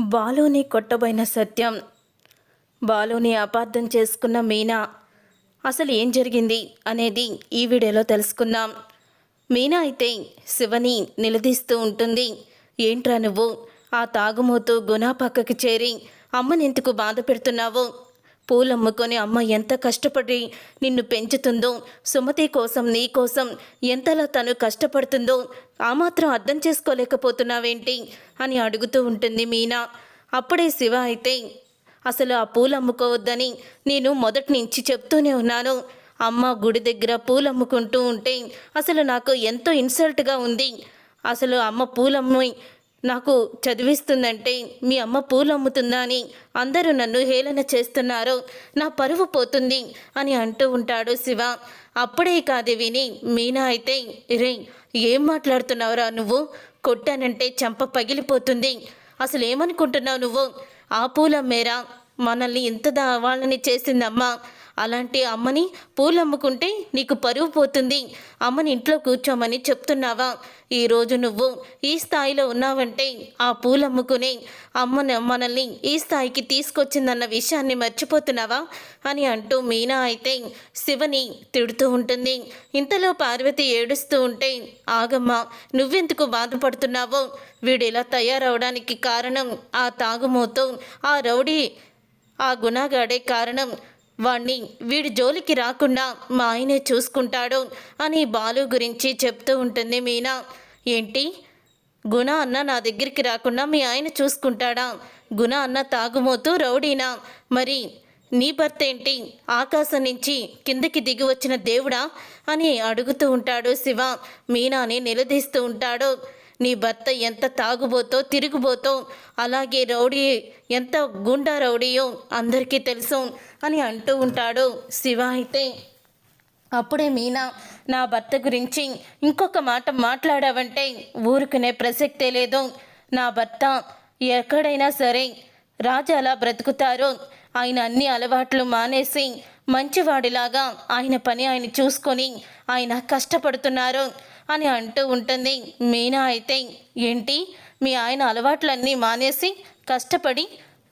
బాలుని కొట్టబోయిన సత్యం. బాలుని అపార్థం చేసుకున్న మీనా అసలు ఏం జరిగింది? అనేది ఈ వీడియోలో తెలుసుకుందాం. మీనా అయితే శివని నిలదీస్తూ ఉంటుంది. ఏంట్రా నువ్వు? ఆ తాగుమూతు గుణా పక్కకి చేరి అమ్మని ఎందుకు బాధ పెడుతున్నావు? పూలమ్ముకొని అమ్మ ఎంత కష్టపడి నిన్ను పెంచుతుందో సుమతి కోసం నీ కోసం ఎంతలా తను కష్టపడుతుందో ఆ మాత్రం అర్థం చేసుకోలేకపోతున్నావేంటి? అని అడుగుతూ ఉంటుంది మీనా. అప్పుడే శివ అయితే అసలు ఆ పూలు అమ్ముకోవద్దని నేను మొదటి నుంచి చెప్తూనే ఉన్నాను. అమ్మ గుడి దగ్గర పూలు అమ్ముకుంటూ ఉంటే అసలు నాకు ఎంతో ఇన్సల్ట్గా ఉంది. అసలు అమ్మ పూలమ్మి నాకు చదివిస్తుందంటే మీ అమ్మ పూలు అమ్ముతుందా అని అందరూ నన్ను హేళన చేస్తున్నారు. నా పరువు పోతుంది అని అంటూ ఉంటాడు శివ. అప్పుడే కాదు విని మీనా అయితే రే ఏం మాట్లాడుతున్నావురా నువ్వు? కొట్టానంటే చెంప పగిలిపోతుంది. అసలు ఏమనుకుంటున్నావు నువ్వు? ఆ పూలమ్మేరా? మనల్ని ఇంత దావాళ్ళని చేసిందమ్మా. అలాంటి అమ్మని పూలు అమ్ముకుంటే నీకు పరువు పోతుంది. అమ్మని ఇంట్లో కూర్చోమని చెప్తున్నావా? ఈరోజు నువ్వు ఈ స్థాయిలో ఉన్నావంటే ఆ పూలు అమ్ముకునే అమ్మని మనల్ని ఈ స్థాయికి తీసుకొచ్చిందన్న విషయాన్ని మర్చిపోతున్నావా? అని అంటూ మీనా అయితే శివని తిడుతూ ఉంటుంది. ఇంతలో పార్వతి ఏడుస్తూ ఉంటే ఆగమ్మ నువ్వెందుకు బాధపడుతున్నావో? వీడు ఇలా తయారవడానికి కారణం ఆ తాగుమోతో ఆ రౌడీ ఆ గుణగాడే కారణం వాణ్ణి వీడి జోలికి రాకుండా మా ఆయనే చూసుకుంటాడు అని బాలు గురించి చెప్తూ ఉంటుంది మీనా. ఏంటి? గుణ అన్న నా దగ్గరికి రాకుండా మీ ఆయన చూసుకుంటాడా? గుణ అన్న తాగుమోతూ రౌడీనా? మరి నీ భర్త ఏంటి? ఆకాశం నుంచి కిందకి దిగి వచ్చిన దేవుడా? అని అడుగుతూ ఉంటాడు శివ. మీనాని నిలదీస్తూ ఉంటాడు. నీ భర్త ఎంత తాగుబోతో తిరిగిపోతో అలాగే రౌడీ ఎంత గుండా రౌడీయో అందరికీ తెలుసు అని అంటూ ఉంటాడు శివ అయితే. అప్పుడే మీనా నా భర్త గురించి ఇంకొక మాట మాట్లాడావంటే ఊరుకునే ప్రసక్తే లేదు. నా భర్త ఎక్కడైనా సరే రాజు అలా బ్రతుకుతారో. ఆయన అన్ని అలవాట్లు మానేసి మంచివాడిలాగా ఆయన పని ఆయన చూసుకొని ఆయన కష్టపడుతున్నారు. అని అంటూ ఉంటుంది. మీనా అయితే ఏంటి? మీ ఆయన అలవాట్లన్నీ మానేసి కష్టపడి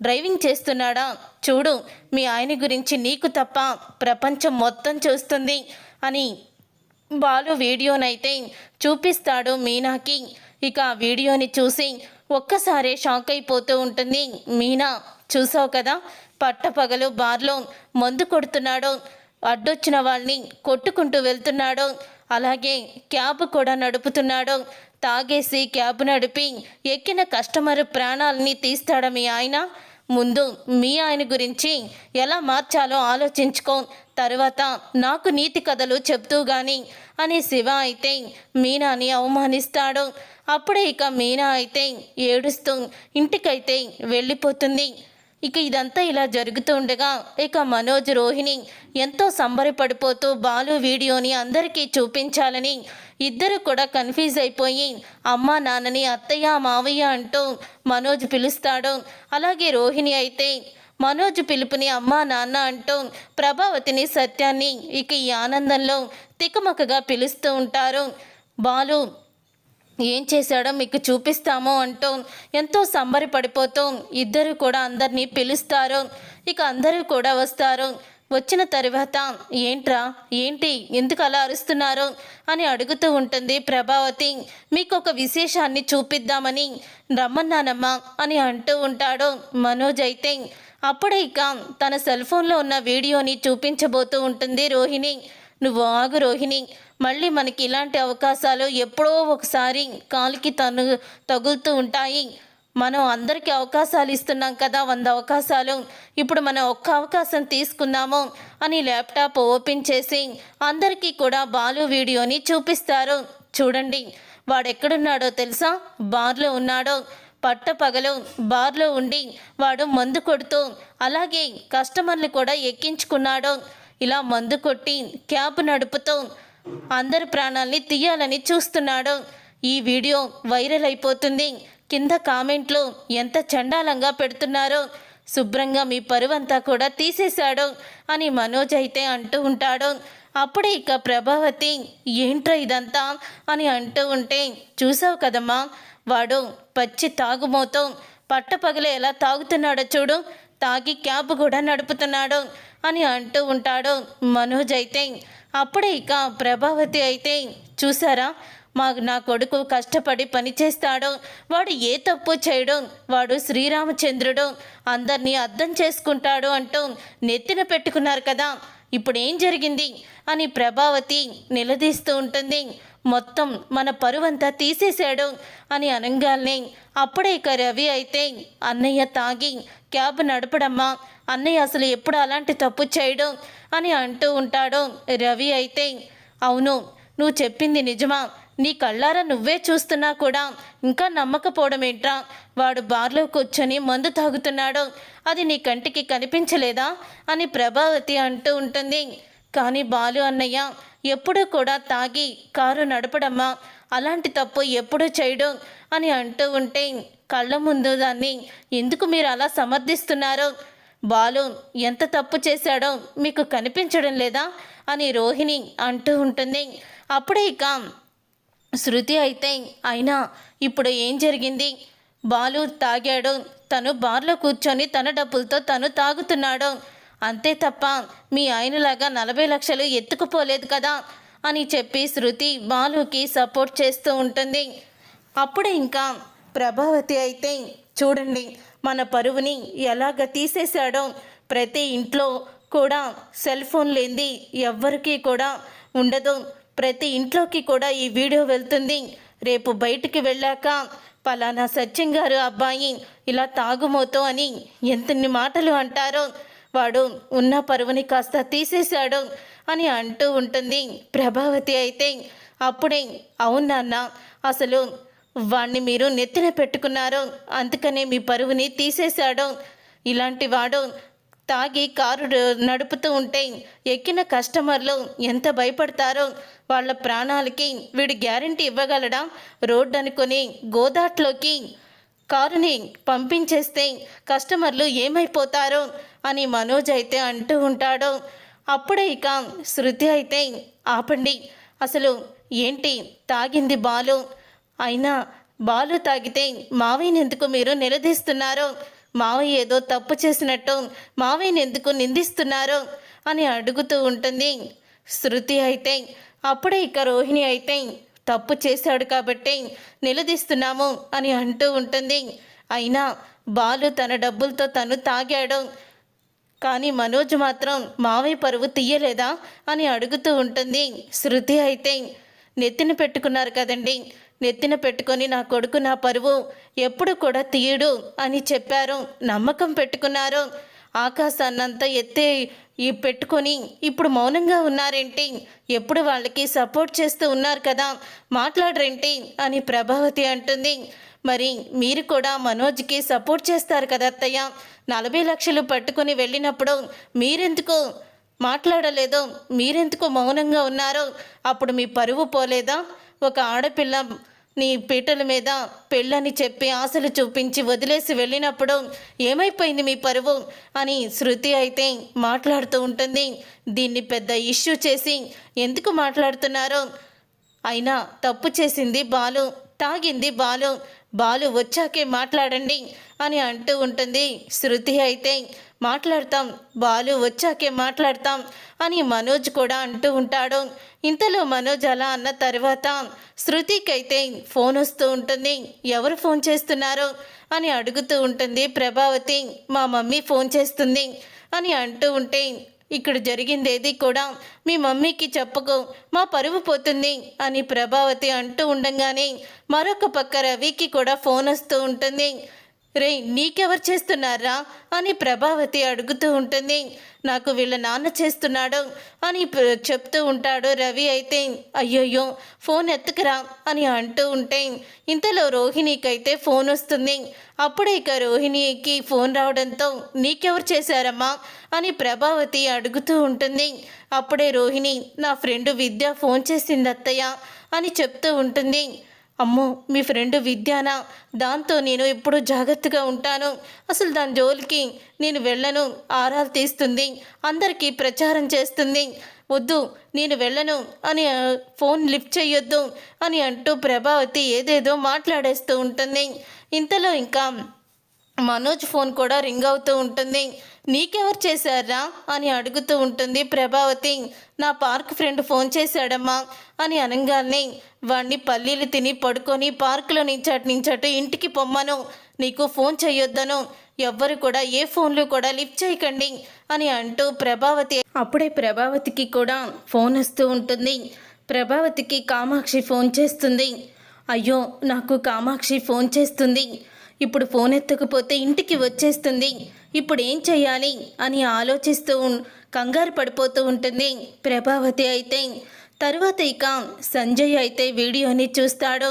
డ్రైవింగ్ చేస్తున్నాడా? చూడు మీ ఆయన గురించి నీకు తప్ప ప్రపంచం మొత్తం చూస్తుంది అని బాలు వీడియోనైతే చూపిస్తాడు మీనాకి. ఇక ఆ వీడియోని చూసి ఒక్కసారే షాక్ అయిపోతూ ఉంటుంది. మీనా చూసావు కదా? పట్టపగలు బార్లో మందు కొడుతున్నాడు. అడ్డొచ్చిన వాళ్ళని కొట్టుకుంటూ వెళ్తున్నాడు. అలాగే క్యాబ్ కూడా నడుపుతున్నాడు. తాగేసి క్యాబ్ నడిపి ఎక్కిన కస్టమర్ ప్రాణాలని తీస్తాడ మీ ఆయన? ముందు మీ ఆయన గురించి ఎలా మార్చాలో ఆలోచించుకో. తర్వాత నాకు నీతి కథలు చెప్తూ గాని అని శివ అయితే మీనాని అవమానిస్తాడు. అప్పుడే ఇక మీనా అయితే ఏడుస్తూ ఇంటికైతే వెళ్ళిపోతుంది. ఇక ఇదంతా ఇలా జరుగుతూ ఉండగా ఇక మనోజ్ రోహిణి ఎంతో సంబరపడిపోతూ బాలు వీడియోని అందరికీ చూపించాలని ఇద్దరు కూడా కన్ఫ్యూజ్ అయిపోయి అమ్మ నాన్నని అత్తయ్య మావయ్య అంటూ మనోజ్ పిలుస్తాడు. అలాగే రోహిణి అయితే మనోజ్ పిలుపుని అమ్మా నాన్న అంటూ ప్రభావతిని సత్యాన్ని ఇక ఈ ఆనందంలో తికమకగా పిలుస్తూ ఉంటారు. బాలు ఏం చేశాడో మీకు చూపిస్తాము అంటూ ఎంతో సంబరపడిపోతూ ఇద్దరు కూడా అందరినీ పిలుస్తారు. ఇక అందరూ కూడా వస్తారు. వచ్చిన తర్వాత ఏంట్రా? ఏంటి? ఎందుకు అలా అరుస్తున్నారు? అని అడుగుతూ ఉంటుంది ప్రభావతి. మీకు ఒక విశేషాన్ని చూపిద్దామని రమ్మన్నానమ్మా అని అంటూ ఉంటాడు మనోజ్ అయితే. అప్పుడే ఇక తన సెల్ ఫోన్లో ఉన్న వీడియోని చూపించబోతూ ఉంటుంది రోహిణి. నువ్వు ఆగు రోహిణి. మళ్ళీ మనకి ఇలాంటి అవకాశాలు ఎప్పుడో ఒకసారి కాలికి తను తగులుతూ ఉంటాయి. మనం అందరికీ అవకాశాలు ఇస్తున్నాం కదా వంద అవకాశాలు. ఇప్పుడు మనం ఒక్క అవకాశం తీసుకుందాము అని ల్యాప్టాప్ ఓపెన్ చేసి అందరికీ కూడా బాలు వీడియోని చూపిస్తారు. చూడండి వాడెక్కడున్నాడో తెలుసా? బార్లో ఉన్నాడో. పట్ట పగలు బార్లో ఉండి వాడు మందు కొడుతూ అలాగే కస్టమర్లు కూడా ఎక్కించుకున్నాడు. ఇలా మందు కొట్టి క్యాబ్ నడుపుతూ అందరి ప్రాణాల్ని తీయాలని చూస్తున్నాడు. ఈ వీడియో వైరల్ అయిపోతుంది. కింద కామెంట్లు ఎంత చండాలంగా పెడుతున్నారో శుభ్రంగా మీ పరువంతా కూడా తీసేశాడు అని మనోజ్ అయితే అంటూ ఉంటాడు. అప్పుడే ఇక ప్రభావతి ఏంట్రా ఇదంతా? అని అంటూ ఉంటే చూసావు కదమ్మా వాడు పచ్చి తాగుమోతో పట్టపగలే ఎలా తాగుతున్నాడో చూడు. తాగి క్యాబ్ కూడా నడుపుతున్నాడు అని అంటూ ఉంటాడు మనోజ్ అయితే. అప్పుడే ఇక ప్రభావతి అయితే చూసారా? మా నా కొడుకు కష్టపడి పనిచేస్తాడు వాడు ఏ తప్పు చేయడు. వాడు శ్రీరామచంద్రుడు. అందరినీ అర్థం చేసుకుంటాడు అంటూ నెత్తిన పెట్టుకున్నారు కదా. ఇప్పుడు ఏం జరిగింది? అని ప్రభావతి నిలదీస్తూ ఉంటుంది. మొత్తం మన పరువంతా తీసేశాడు అని అనగానే అప్పుడే ఇక రవి అయితే అన్నయ్య తాగి క్యాబ్ నడపడమ్మా అన్నయ్య అసలు ఎప్పుడు అలాంటి తప్పు చేయడు అని అంటూ ఉంటాడు రవి అయితే. అవును నువ్వు చెప్పింది నిజమా? నీ కళ్ళారా నువ్వే చూస్తున్నా కూడా ఇంకా నమ్మకపోవడం ఏంట్రా? వాడు బార్లో కూర్చొని మందు తాగుతున్నాడు అది నీ కంటికి కనిపించలేదా? అని ప్రభావతి అంటూ ఉంటుంది. కానీ బాలు అన్నయ్య ఎప్పుడూ కూడా తాగి కారు నడపడమ్మా అలాంటి తప్పు ఎప్పుడూ చేయడం అని అంటూ ఉంటే కళ్ళ ముందు దాన్ని ఎందుకు మీరు అలా సమర్థిస్తున్నారు? బాలు ఎంత తప్పు చేశాడో మీకు కనిపించడం లేదా? అని రోహిణి అంటూ ఉంటుంది. అప్పుడే ఇక శృతి అయితే అయినా ఇప్పుడు ఏం జరిగింది? బాలు తాగాడు తను బార్లో కూర్చొని తన డబ్బులతో తను తాగుతున్నాడు. అంతే తప్ప మీ ఆయనలాగా నలభై లక్షలు ఎత్తుకుపోలేదు కదా అని చెప్పి శృతి బాలుకి సపోర్ట్ చేస్తూ ఉంటుంది. అప్పుడే ఇంకా ప్రభావతి అయితే చూడండి మన పరువుని ఎలాగ తీసేశాడో. ప్రతి ఇంట్లో కూడా సెల్ ఫోన్ లేనిది ఎవ్వరికీ కూడా ఉండదు. ప్రతి ఇంట్లోకి కూడా ఈ వీడియో వెళ్తుంది. రేపు బయటికి వెళ్ళాక పలానా సత్యం గారు అబ్బాయి ఇలా తాగుమోతో అని ఎంతన్ని మాటలు అంటారో. వాడు ఉన్న పరువుని కాస్త తీసేశాడు అని అంటూ ఉంటుంది. ప్రభావతి అయితే అప్పుడే అవును నాన్న అసలు వాణ్ణి మీరు నెత్తిన పెట్టుకున్నారు. అందుకనే మీ పరువుని తీసేశాడు. ఇలాంటి వాడు తాగి కారు నడుపుతూ ఉంటే ఎక్కిన కస్టమర్లు ఎంత భయపడతారో వాళ్ళ ప్రాణాలకి వీడు గ్యారంటీ ఇవ్వగలడా? రోడ్డు అనుకొని గోదాట్లోకి కారుని పంపించేస్తే కస్టమర్లు ఏమైపోతారో అని మనోజ్ అయితే అంటూ ఉంటాడు. అప్పుడే ఇక శృతి అయితే ఆపండి అసలు ఏంటి తాగింది బాలు? అయినా బాలు తాగితే మావయ్యని ఎందుకు మీరు నిలదీస్తున్నారు? మావయ్య ఏదో తప్పు చేసినట్టు మావయ్యని ఎందుకు నిందిస్తున్నారు? అని అడుగుతూ ఉంటుంది శృతి అయితే. అప్పుడే ఇక రోహిణి అయితే తప్పు చేశాడు కాబట్టి నిలదీస్తున్నాము అని అంటూ ఉంటుంది. అయినా బాలు తన డబ్బులతో తను తాగాడు. కానీ మనోజ్ మాత్రం మావయ్య పరువు తీయలేదా అని అడుగుతూ ఉంటుంది. శృతి అయితే నెత్తిన పెట్టుకున్నారు కదండి. నెత్తిన పెట్టుకొని నా కొడుకు నా పరువు ఎప్పుడు కూడా తీయడు అని చెప్పారు. నమ్మకం పెట్టుకున్నారు. ఆకాశాన్నంతా ఎత్తే ఈ పెట్టుకొని ఇప్పుడు మౌనంగా ఉన్నారేంటి? ఎప్పుడు వాళ్ళకి సపోర్ట్ చేస్తూ ఉన్నారు కదా? మాట్లాడరేంటి? అని ప్రభావతి అంటుంది. మరి మీరు కూడా మనోజ్కి సపోర్ట్ చేస్తారు కదా అత్తయ్య? నలభై లక్షలు పట్టుకొని వెళ్ళినప్పుడు మీరెందుకు మాట్లాడలేదో? మీరెందుకు మౌనంగా ఉన్నారో? అప్పుడు మీ పరువు పోలేదా? ఒక ఆడపిల్ల నీ పీటల మీద పెళ్ళని చెప్పి ఆశలు చూపించి వదిలేసి వెళ్ళినప్పుడు ఏమైపోయింది మీ పరువు అని శృతి అయితే మాట్లాడుతూ ఉంటుంది. దీన్ని పెద్ద ఇష్యూ చేసి ఎందుకు మాట్లాడుతున్నారో? అయినా తప్పు చేసింది బాలు తాగింది బాలు బాలు వచ్చాకే మాట్లాడండి అని అంటూ ఉంటుంది. శృతి అయితే మాట్లాడతాం బాలు వచ్చాకే మాట్లాడతాం అని మనోజ్ కూడా అంటూ ఉంటాడు. ఇంతలో మనోజ్ అలా అన్న తర్వాత శృతికైతే ఫోన్ వస్తూ ఉంటుంది. ఎవరు ఫోన్ చేస్తున్నారు? అని అడుగుతూ ఉంటుంది ప్రభావతి. మా మమ్మీ ఫోన్ చేస్తుంది అని అంటూ ఉంటే ఇక్కడ జరిగిందేది కూడా మీ మమ్మీకి చెప్పకు. మా పరువు పోతుంది అని ప్రభావతి అంటూ ఉండగానే మరొక పక్క రవికి కూడా ఫోన్ వస్తూ ఉంటుంది. రే నీకెవరు చేస్తున్నారా? అని ప్రభావతి అడుగుతూ ఉంటుంది. నాకు వీళ్ళ నాన్న చేస్తున్నాడు అని చెప్తూ ఉంటాడు రవి అయితే. అయ్యయ్యో ఫోన్ ఎత్తుకురా అని అంటూ ఉంటే. ఇంతలో రోహిణికైతే ఫోన్ వస్తుంది. అప్పుడే ఇక రోహిణికి ఫోన్ రావడంతో నీకెవరు చేశారమ్మా? అని ప్రభావతి అడుగుతూ ఉంటుంది. అప్పుడే రోహిణి నా ఫ్రెండ్ విద్య ఫోన్ చేసింది అత్తయ్య అని చెప్తూ ఉంటుంది. అమ్మో మీ ఫ్రెండ్ విద్యానా? దాంతో నేను ఎప్పుడు జాగ్రత్తగా ఉంటాను. అసలు దాని జోలికి నేను వెళ్ళను. ఆరాలు తీస్తుంది. అందరికీ ప్రచారం చేస్తుంది. వద్దు నేను వెళ్ళను అని ఫోన్ లిఫ్ట్ చేయొద్దు అని అంటూ ప్రభావతి ఏదేదో మాట్లాడేస్తూ ఉంటుంది. ఇంతలో ఇంకా మనోజ్ ఫోన్ కూడా రింగ్ అవుతూ ఉంటుంది. నీకెవరు చేశారా? అని అడుగుతూ ఉంటుంది ప్రభావతి. నా పార్క్ ఫ్రెండ్ ఫోన్ చేశాడమ్మా అని అనగానే. వాణ్ణి పల్లీలు తిని పడుకొని పార్కులో నించటి నించటు ఇంటికి పొమ్మను. నీకు ఫోన్ చేయొద్దను ఎవ్వరు కూడా ఏ ఫోన్లు కూడా లిఫ్ట్ చేయకండి అని అంటూ ప్రభావతి. అప్పుడే ప్రభావతికి కూడా ఫోన్ వస్తూ ఉంటుంది. ప్రభావతికి కామాక్షి ఫోన్ చేస్తుంది. అయ్యో నాకు కామాక్షి ఫోన్ చేస్తుంది. ఇప్పుడు ఫోన్ ఎత్తకపోతే ఇంటికి వచ్చేస్తుంది. ఇప్పుడు ఏం చేయాలి? అని ఆలోచిస్తూ కంగారు పడిపోతూ ఉంటుంది ప్రభావతి అయితే. తర్వాత ఇక సంజయ్ అయితే వీడియోని చూస్తాడు.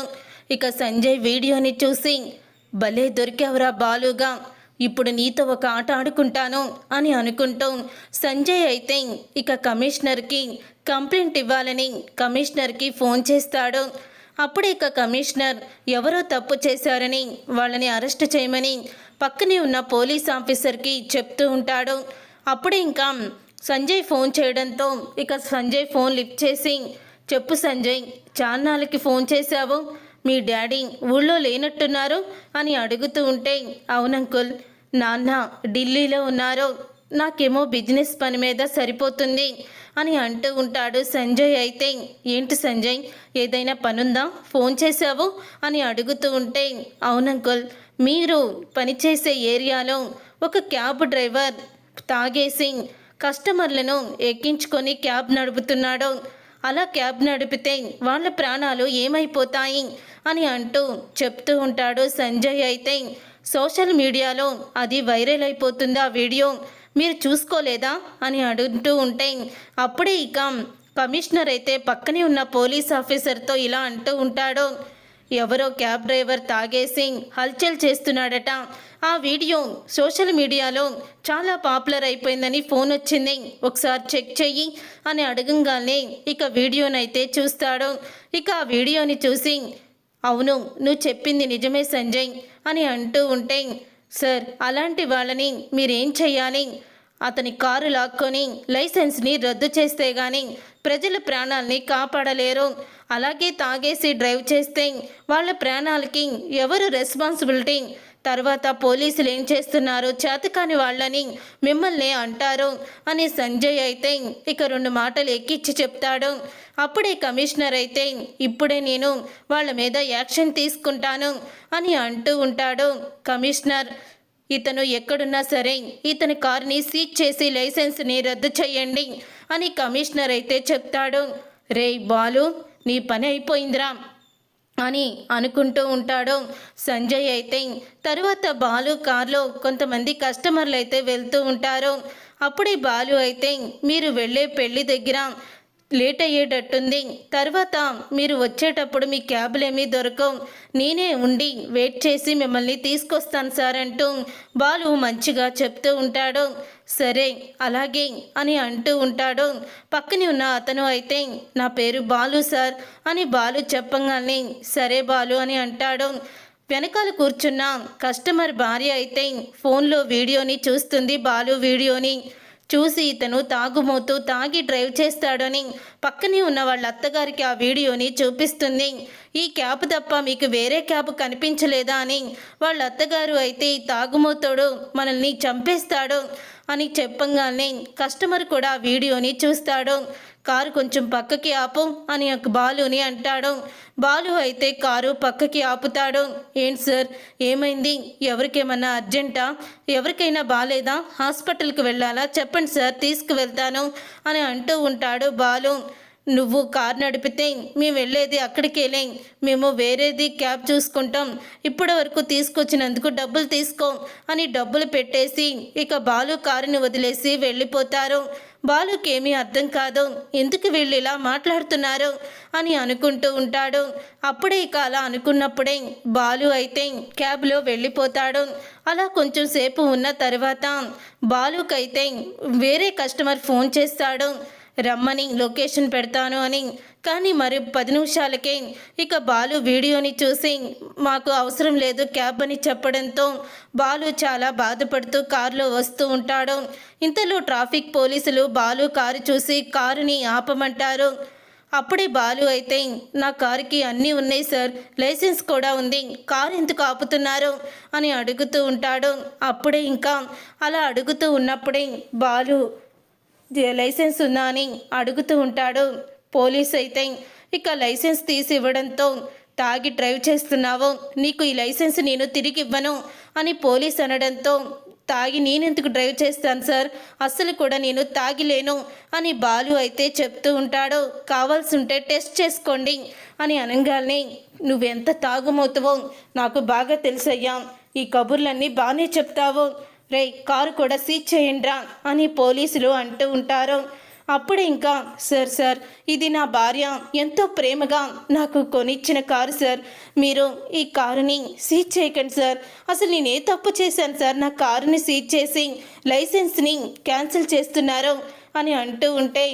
ఇక సంజయ్ వీడియోని చూసి భలే దొరికావురా బాలుగా ఇప్పుడు నీతో ఒక ఆట ఆడుకుంటాను అని అనుకుంటూ సంజయ్ అయితే ఇక కమిషనర్కి కంప్లైంట్ ఇవ్వాలని కమిషనర్కి ఫోన్ చేస్తాడు. అప్పుడు ఇక కమిషనర్ ఎవరో తప్పు చేశారని వాళ్ళని అరెస్ట్ చేయమని పక్కనే ఉన్న పోలీస్ ఆఫీసర్కి చెప్తూ ఉంటాడు. అప్పుడే ఇంకా సంజయ్ ఫోన్ చేయడంతో ఇక సంజయ్ ఫోన్ లిఫ్ట్ చేసి చెప్పు సంజయ్ చాన్నాళ్ళకి ఫోన్ చేశావు మీ డాడీ ఊళ్ళో లేనట్టున్నారు అని అడుగుతూ ఉంటే అవునంకుల్ నాన్న ఢిల్లీలో ఉన్నారు. నాకేమో బిజినెస్ పని మీద సరిపోతుంది అని అంటూ ఉంటాడు సంజయ్ అయితే. ఏంటి సంజయ్ ఏదైనా పనుందా? ఫోన్ చేశావు? అని అడుగుతూ ఉంటే అవునంకుల్ మీరు పనిచేసే ఏరియాలో ఒక క్యాబ్ డ్రైవర్ తాగేసి కస్టమర్లను ఎక్కించుకొని క్యాబ్ నడుపుతున్నాడు. అలా క్యాబ్ నడిపితే వాళ్ళ ప్రాణాలు ఏమైపోతాయి? అని అంటూ చెప్తూ ఉంటాడు సంజయ్ అయితే. సోషల్ మీడియాలో అది వైరల్ అయిపోతుంది ఆ వీడియో. మీరు చూసుకోలేదా? అని అడుగుతూ ఉంటే అప్పుడే ఇక కమిషనర్ అయితే పక్కనే ఉన్న పోలీస్ ఆఫీసర్తో ఇలా అంటూ ఉంటాడు. ఎవరో క్యాబ్ డ్రైవర్ తాగేసి హల్చల్ చేస్తున్నాడట. ఆ వీడియో సోషల్ మీడియాలో చాలా పాపులర్ అయిపోయిందని ఫోన్ వచ్చింది. ఒకసారి చెక్ చెయ్యి అని అడగంగానే ఇక వీడియోనైతే చూస్తాడు. ఇక ఆ వీడియోని చూసి అవును నువ్వు చెప్పింది నిజమే సంజయ్ అని అంటూ ఉంటే సార్ అలాంటి వాళ్ళని మీరేం చెయ్యాలి? అతని కారు లాక్కొని లైసెన్స్ని రద్దు చేస్తే గాని ప్రజల ప్రాణాల్ని కాపాడలేరు. అలాగే తాగేసి డ్రైవ్ చేస్తే వాళ్ళ ప్రాణాలకి ఎవరు రెస్పాన్సిబిలిటీ? తర్వాత పోలీసులు ఏం చేస్తున్నారు? చేతకాని వాళ్ళని మిమ్మల్ని అంటారు అని సంజయ్ అయితే ఇక రెండు మాటలు ఎక్కిచ్చి చెప్తాడు. అప్పుడే కమిషనర్ అయితే ఇప్పుడే నేను వాళ్ళ మీద యాక్షన్ తీసుకుంటాను అని అంటూ ఉంటాడు కమిషనర్. ఇతను ఎక్కడున్నా సరే ఇతని కార్ని సీజ్ చేసి లైసెన్స్ని రద్దు చేయండి అని కమిషనర్ అయితే చెప్తాడు. రే బాలు నీ పని అయిపోయిందిరా. అని అనుకుంటూ ఉంటాడు సంజయ్ అయితే. తరువాత బాలు కార్లో కొంతమంది కస్టమర్లు అయితే వెళ్తూ ఉంటారు. అప్పుడే బాలు అయితే మీరు వెళ్ళే పెళ్ళి దగ్గర లేట్ అయ్యేటట్టుంది. తర్వాత మీరు వచ్చేటప్పుడు మీ క్యాబ్లేమీ దొరకవు. నేనే ఉండి వెయిట్ చేసి మిమ్మల్ని తీసుకొస్తాను సార్ అంటూ బాలు మంచిగా చెప్తూ ఉంటాడు. సరే అలాగే అని అంటూ ఉంటాడు. పక్కనే ఉన్న అతను అయితే నా పేరు బాలు సార్ అని బాలు చెప్పంగానే సరే బాలు అని అంటాడు. వెనకాల కూర్చున్న కస్టమర్ భార్య అయితే ఫోన్లో వీడియోని చూస్తుంది బాలు వీడియోని. చూసి ఇతను తాగుమోతూ తాగి డ్రైవ్ చేస్తాడని పక్కనే ఉన్న వాళ్ళ అత్తగారికి ఆ వీడియోని చూపిస్తుంది. ఈ క్యాబ్ తప్ప మీకు వేరే క్యాబ్ కనిపించలేదా అని వాళ్ళ అత్తగారు అయితే ఈ తాగుమోతోడు మనల్ని చంపేస్తాడు. అని చెప్పంగానే కస్టమర్ కూడా వీడియోని చూస్తాడు. కారు కొంచెం పక్కకి ఆపు అని ఒక బాలుని అంటాడు. బాలు అయితే కారు పక్కకి ఆపుతాడు. ఏంటి సార్? ఏమైంది? ఎవరికేమన్నా అర్జెంటా? ఎవరికైనా బాలేదా? హాస్పిటల్కి వెళ్ళాలా? చెప్పండి సార్ తీసుకువెళ్తాను అని అంటూ ఉంటాడు బాలు. నువ్వు కార్ నడిపితే మేము వెళ్ళేది అక్కడికేలే. మేము వేరేది క్యాబ్ చూసుకుంటాం. ఇప్పటి వరకు తీసుకొచ్చినందుకు డబ్బులు తీసుకో అని డబ్బులు పెట్టేసి ఇక బాలు కారుని వదిలేసి వెళ్ళిపోతారు. బాలుకేమీ అర్థం కాదు. ఎందుకు వీళ్ళు ఇలా మాట్లాడుతున్నారు అని అనుకుంటూ ఉంటాడు. అప్పుడే ఇక అలా అనుకున్నప్పుడే బాలు అయితే క్యాబ్లో వెళ్ళిపోతాడు. అలా కొంచెం సేపు ఉన్న తర్వాత బాలుకైతే వేరే కస్టమర్ ఫోన్ చేస్తాడు. రమ్మని లొకేషన్ పెడతాను అని. కానీ మరి పది నిమిషాలకే ఇక బాలు వీడియోని చూసి మాకు అవసరం లేదు క్యాబ్ అని చెప్పడంతో బాలు చాలా బాధపడుతూ కారులో వస్తూ ఉంటాడు. ఇంతలో ట్రాఫిక్ పోలీసులు బాలు కారు చూసి కారుని ఆపమంటారు. అప్పుడే బాలు అయితే నా కారుకి అన్నీ ఉన్నాయి సార్ లైసెన్స్ కూడా ఉంది కారు ఎందుకు ఆపుతున్నారు? అని అడుగుతూ ఉంటాడు. అప్పుడే ఇంకా అలా అడుగుతూ ఉన్నప్పుడే బాలు లైసెన్స్ ఉందా అని అడుగుతూ ఉంటాడు. పోలీస్ అయితే ఇక లైసెన్స్ తీసి ఇవ్వడంతో తాగి డ్రైవ్ చేస్తున్నావు. నీకు ఈ లైసెన్స్ నేను తిరిగి ఇవ్వను అని పోలీస్ అనడంతో తాగి నేనెందుకు డ్రైవ్ చేస్తాను సార్? అస్సలు కూడా నేను తాగిలేను అని బాలు అయితే చెప్తూ ఉంటాడు. కావాల్సి ఉంటే టెస్ట్ చేసుకోండి అని అనగానే నువ్వెంత తాగుమవుతావో నాకు బాగా తెలుసయ్యా. ఈ కబుర్లన్నీ బాగానే చెప్తావు. రే కారు కూడా సీజ్ చేయండిరా అని పోలీసులు అంటూ ఉంటారు. అప్పుడు ఇంకా సార్ సార్ ఇది నా భార్య. ఎంతో ప్రేమగా నాకు కొనిచ్చిన కారు సార్. మీరు ఈ కారుని సీజ్ చేయకండి సార్. అసలు నేను ఏ తప్పు చేశాను సార్? నా కారుని సీజ్ చేసి లైసెన్స్ని క్యాన్సిల్ చేస్తున్నారు అని అంటూ ఉంటే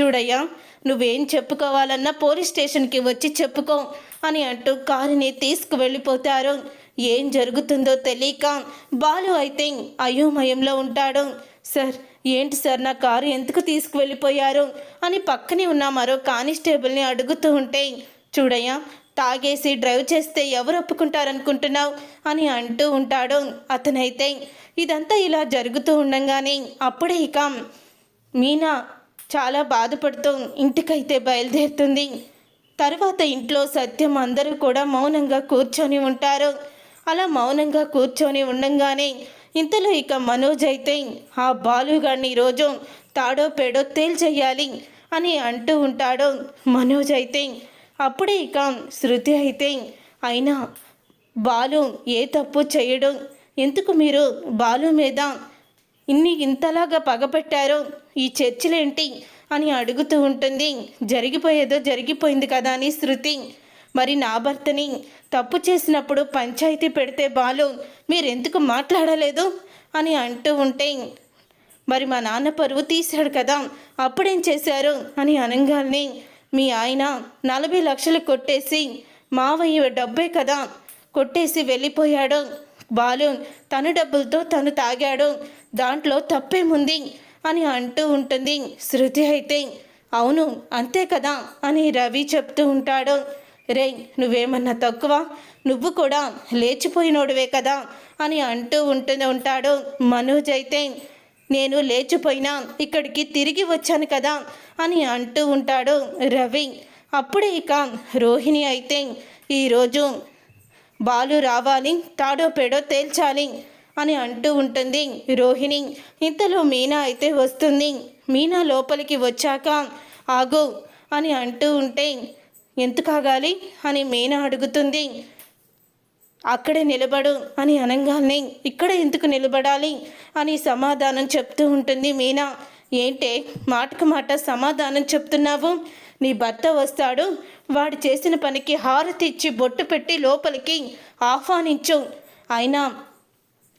చూడయ్యా నువ్వేం చెప్పుకోవాలన్నా పోలీస్ స్టేషన్కి వచ్చి చెప్పుకో అని అంటూ కారుని తీసుకువెళ్ళిపోతారు. ఏం జరుగుతుందో తెలియక బాలు అయితే అయోమయంలో ఉంటాడు. సార్ ఏంటి సార్? నా కారు ఎందుకు తీసుకువెళ్ళిపోయారు? అని పక్కనే ఉన్న మరో కానిస్టేబుల్ని అడుగుతూ ఉంటే చూడయ్యా తాగేసి డ్రైవ్ చేస్తే ఎవరు ఒప్పుకుంటారనుకుంటున్నావు? అని అంటూ ఉంటాడు. అతనైతే ఇదంతా ఇలా జరుగుతూ ఉండంగానే అప్పుడే ఇక మీనా చాలా బాధపడుతూ ఇంటికైతే బయలుదేరుతుంది. తర్వాత ఇంట్లో సత్యం అందరూ కూడా మౌనంగా కూర్చొని ఉంటారు. అలా మౌనంగా కూర్చొని ఉండంగానే ఇంతలో ఇక మనోజ్ అయితే ఆ బాలుగాడిని రోజు తాడో పేడో తేల్చేయాలి అని అంటూ ఉంటాడు. మనోజ్ అయితే అప్పుడే ఇక శృతి అయితే అయినా బాలు ఏ తప్పు చేయడు. ఎందుకు మీరు బాలు మీద ఇన్ని ఇంతలాగా పగపెట్టారో ఈ చర్చలేంటి? అని అడుగుతూ ఉంటుంది. జరిగిపోయేదో జరిగిపోయింది కదా అని శృతి మరి నా భర్తని తప్పు చేసినప్పుడు పంచాయతీ పెడితే బాలు మీరెందుకు మాట్లాడలేదు? అని అంటూ ఉంటే మరి మా నాన్న పరువు తీశాడు కదా అప్పుడేం చేశారు? అని అనగానే మీ ఆయన నలభై లక్షలు కొట్టేసి మావయ్య డబ్బే కదా కొట్టేసి వెళ్ళిపోయాడు. బాలు తన డబ్బులతో తను తాగాడు. దాంట్లో తప్పేముంది? అని అంటూ ఉంటుంది. శృతి అయితే అవును అంతే కదా అని రవి చెప్తూ ఉంటాడు. రే నువ్వేమన్నా తక్కువ? నువ్వు కూడా లేచిపోయినోడువే కదా అని అంటూ ఉంటుంది ఉంటాడు మనోజ్ అయితే. నేను లేచిపోయినా ఇక్కడికి తిరిగి వచ్చాను కదా అని అంటూ ఉంటాడు రవి. అప్పుడే ఇక రోహిణి అయితే ఈరోజు బాలు రావాలి తాడో పేడో తేల్చాలి అని అంటూ ఉంటుంది రోహిణి. ఇంతలో మీనా అయితే వస్తుంది. మీనా లోపలికి వచ్చాక ఆగు అని అంటూ ఉంటే ఎంత కాగాలి అని మీనా అడుగుతుంది. అక్కడే నిలబడు అని అనగానే ఇక్కడ ఎందుకు నిలబడాలి? అని సమాధానం చెప్తూ ఉంటుంది మీనా. ఏంటే మాటకు మాట సమాధానం చెప్తున్నావు? నీ భర్త వస్తాడు. వాడు చేసిన పనికి హారతి ఇచ్చి బొట్టు పెట్టి లోపలికి ఆహ్వానించు. అయినా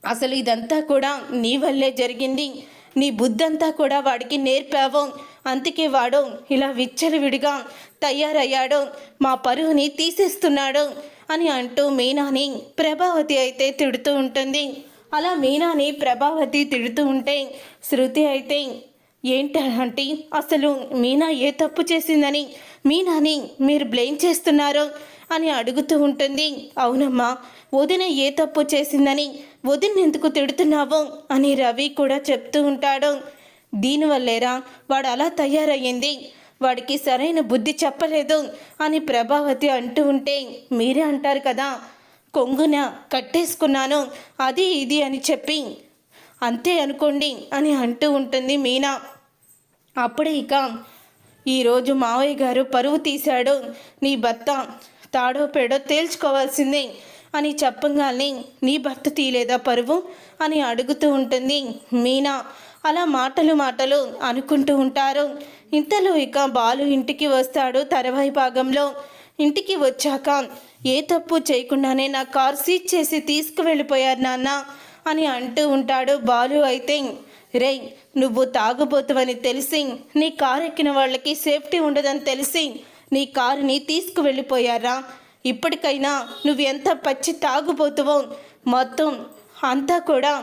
అసలు ఇదంతా కూడా నీ వల్లే జరిగింది. నీ బుద్ధంతా కూడా వాడికి నేర్పావు. అందుకే వాడు ఇలా విచ్చలవిడిగా తయారయ్యాడు. మా పరువుని తీసేస్తున్నాడు అని అంటూ మీనాని ప్రభావతి అయితే తిడుతూ ఉంటుంది. అలా మీనాని ప్రభావతి తిడుతూ ఉంటే శృతి అయితే ఏంటంటే అసలు మీనా ఏ తప్పు చేసిందని? మీనాని మీరు బ్లేమ్ చేస్తున్నారు? అని అడుగుతూ ఉంటుంది. అవునమ్మా వదిన ఏ తప్పు చేసిందని? వదిన ఎందుకు తిడుతున్నావు? అని రవి కూడా చెప్తూ ఉంటాడు. దీనివల్లేరా వాడు అలా తయారయ్యింది. వాడికి సరైన బుద్ధి చెప్పలేదు అని ప్రభావతి అంటూ ఉంటే మీరే అంటారు కదా. కొంగున కట్టేసుకున్నాను అది ఇది అని చెప్పి. అంతే అనుకోండి అని అంటూ ఉంటుంది మీనా. అప్పుడే ఇక ఈరోజు మావయ్య గారు పరువు తీశాడు. నీ భర్త తాడో పేడో తేల్చుకోవాల్సిందే అని చెప్పగానే నీ భర్త తీయలేదా పరువు అని అడుగుతూ ఉంటుంది మీనా. అలా మాటలు మాటలు అనుకుంటూ ఉంటారు. ఇంతలో ఇక బాలు ఇంటికి వస్తాడు తర్వాయి భాగంలో. ఇంటికి వచ్చాక ఏ తప్పు చేయకుండానే నా కార్ సీజ్ చేసి తీసుకువెళ్ళిపోయారు నాన్న అని అంటూ ఉంటాడు బాలు అయితే. రే నువ్వు తాగుబోతువని తెలిసి నీ కారు ఎక్కిన వాళ్ళకి సేఫ్టీ ఉండదని తెలిసి నీ కారుని తీసుకువెళ్ళిపోయారా? ఇప్పటికైనా నువ్వు ఎంత పచ్చి తాగుబోతువో మొత్తం అంతా కూడా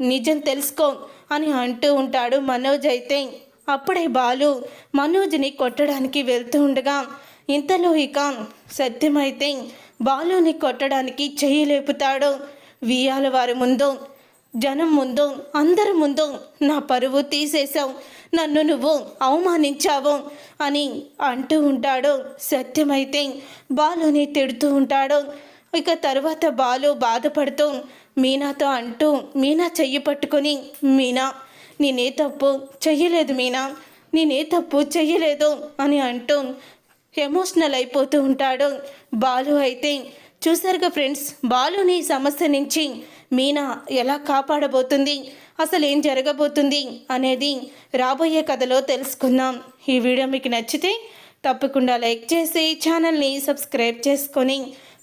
నిజం తెలుసుకో. అని అంటూ ఉంటాడు మనోజ్ అయితే. అప్పుడే బాలు మనోజ్ని కొట్టడానికి వెళ్తూ ఉండగా ఇంతలో ఇక సత్యమైతే బాలుని కొట్టడానికి చెయ్యి లేపుతాడు. వియాల వారి ముందు జనం ముందు అందరి ముందు నా పరువు తీసేశావు. నన్ను నువ్వు అవమానించావు అని అంటూ ఉంటాడు సత్యమైతే. బాలుని తిడుతూ ఉంటాడు. ఇక తర్వాత బాలు బాధపడుతూ మీనాతో అంటూ మీనా చెయ్యి పట్టుకొని మీనా నేనే తప్పు చెయ్యలేదు మీనా నేనే తప్పు చెయ్యలేదు అని అంటూ ఎమోషనల్ అయిపోతూ ఉంటాడు బాలు అయితే. చూసారుగా ఫ్రెండ్స్ బాలుని సమస్య నుంచి మీనా ఎలా కాపాడబోతుంది అసలు ఏం జరగబోతుంది అనేది రాబోయే కథలో తెలుసుకుందాం. ఈ వీడియో మీకు నచ్చితే తప్పకుండా లైక్ చేసి ఛానల్ని సబ్స్క్రైబ్ చేసుకొని